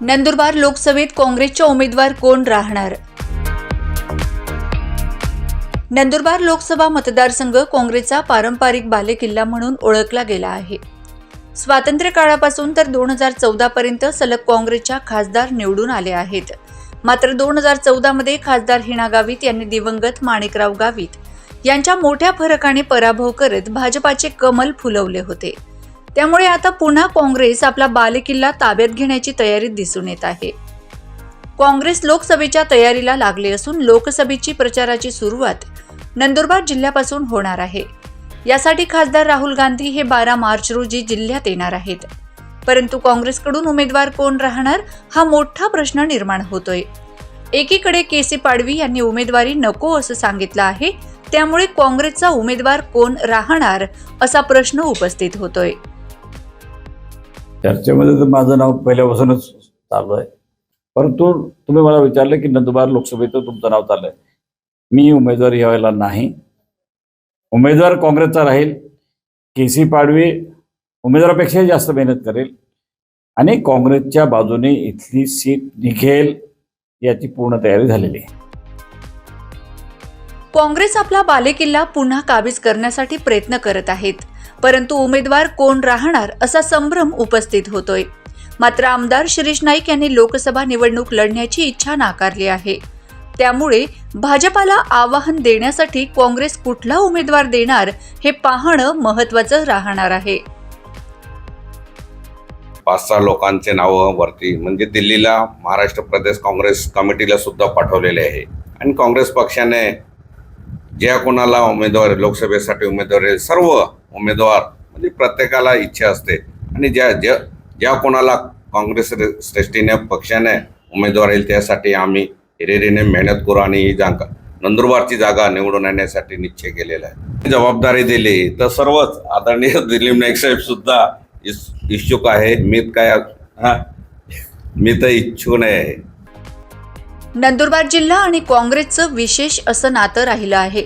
नंदुरबार लोकसभेत काँग्रेसच्या उमेदवार कोण राहणार? नंदुरबार लोकसभा मतदारसंघ काँग्रेसचा पारंपरिक बालेकिल्ला म्हणून ओळखला गेला आहे. स्वातंत्र्य काळापासून तर दोन हजार चौदा पर्यंत सलग काँग्रेसच्या खासदार निवडून आले आहेत. मात्र दोन हजार चौदामध्ये खासदार हिना गावित यांनी दिवंगत माणिकराव गावित यांच्या मोठ्या फरकाने पराभव करत भाजपाचे कमल फुलवले होते. त्यामुळे आता पुन्हा काँग्रेस आपला बालेकिल्ला ताब्यात घेण्याची तयारी दिसून येत आहे. काँग्रेस लोकसभेच्या तयारीला लागले असून लोकसभेची प्रचाराची सुरुवात नंदुरबार जिल्ह्यापासून होणार आहे. यासाठी खासदार राहुल गांधी हे बारा मार्च रोजी जिल्ह्यात येणार आहेत. परंतु काँग्रेसकडून उमेदवार कोण राहणार हा मोठा प्रश्न निर्माण होतोय. एकीकडे के सी पाडवी यांनी उमेदवारी नको असं सांगितलं आहे त्यामुळे काँग्रेसचा उमेदवार कोण राहणार असा प्रश्न उपस्थित होतोय. चर्चेमध्ये तर माझं नाव पहिल्यापासूनच चालू आहे. परंतु तुम्ही मला विचारलं की नंदुरबार लोकसभेचं तुमचं नाव चाललंय. मी उमेदवार यावेळेला नाही. उमेदवार काँग्रेसचा राहील. के सी पाडवी उमेदवारापेक्षाही जास्त मेहनत करेल. आणि काँग्रेसच्या बाजूने इथली सीट निघेल याची पूर्ण तयारी झालेली आहे. काँग्रेस आपला बालेकिल्ला पुन्हा काबीज करण्यासाठी प्रयत्न करत आहेत. परंतु उमेदवार कोण राहणार असा संभ्रम उपस्थित होतोय. मात्र आमदार शिरीष नाईक यांनी लोकसभा निवडणूक लढण्याची इच्छा नाकारली आहे. त्यामुळे भाजपाला आवाहन देण्यासाठी काँग्रेस कुठला उमेदवार देणार हे पाहणं महत्वाचं राहणार आहे. पाच सहा लोकांचे नावं वरती म्हणजे दिल्लीला महाराष्ट्र प्रदेश काँग्रेस कमिटीला सुद्धा पाठवलेले आहे. आणि काँग्रेस पक्षाने ज्या कोणाला उमेदवार लोकसभेसाठी उमेदवार सर्व उमेदवार म्हणजे प्रत्येकाला इच्छा असते. आणि ज्या ज्या ज्या कोणाला काँग्रेस श्रेष्ठीने पक्षाने उमेदवार येईल त्यासाठी आम्ही हिरेरीने मेहनत करू आणि ही जागा नंदुरबारची जागा निवडून आणण्यासाठी निश्चय केलेला आहे. जबाबदारी दिली तर सर्वच आदरणीय दिलीप नाईक साहेब सुद्धा इस इच्छुक आहे. मी काय हा? मी तर इच्छुक नाही आहे. नंदुरबार जिल्हा आणि काँग्रेसचं विशेष असं नातं राहिलं आहे.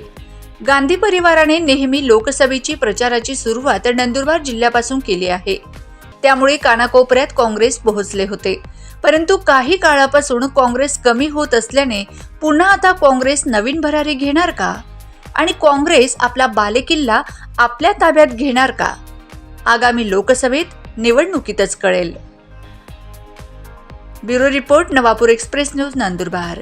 गांधी परिवाराने नेहमी लोकसभेची प्रचाराची सुरुवात नंदुरबार जिल्ह्यापासून केली आहे. त्यामुळे कानाकोपऱ्यात काँग्रेस पोहोचले होते. परंतु काही काळापासून काँग्रेस कमी होत असल्याने पुन्हा आता काँग्रेस नवीन भरारी घेणार का? आणि काँग्रेस आपला बालेकिल्ला आपल्या ताब्यात घेणार का? आगामी लोकसभेत निवडणुकीतच कळेल. Bureau report Navapur express news Nandurbar.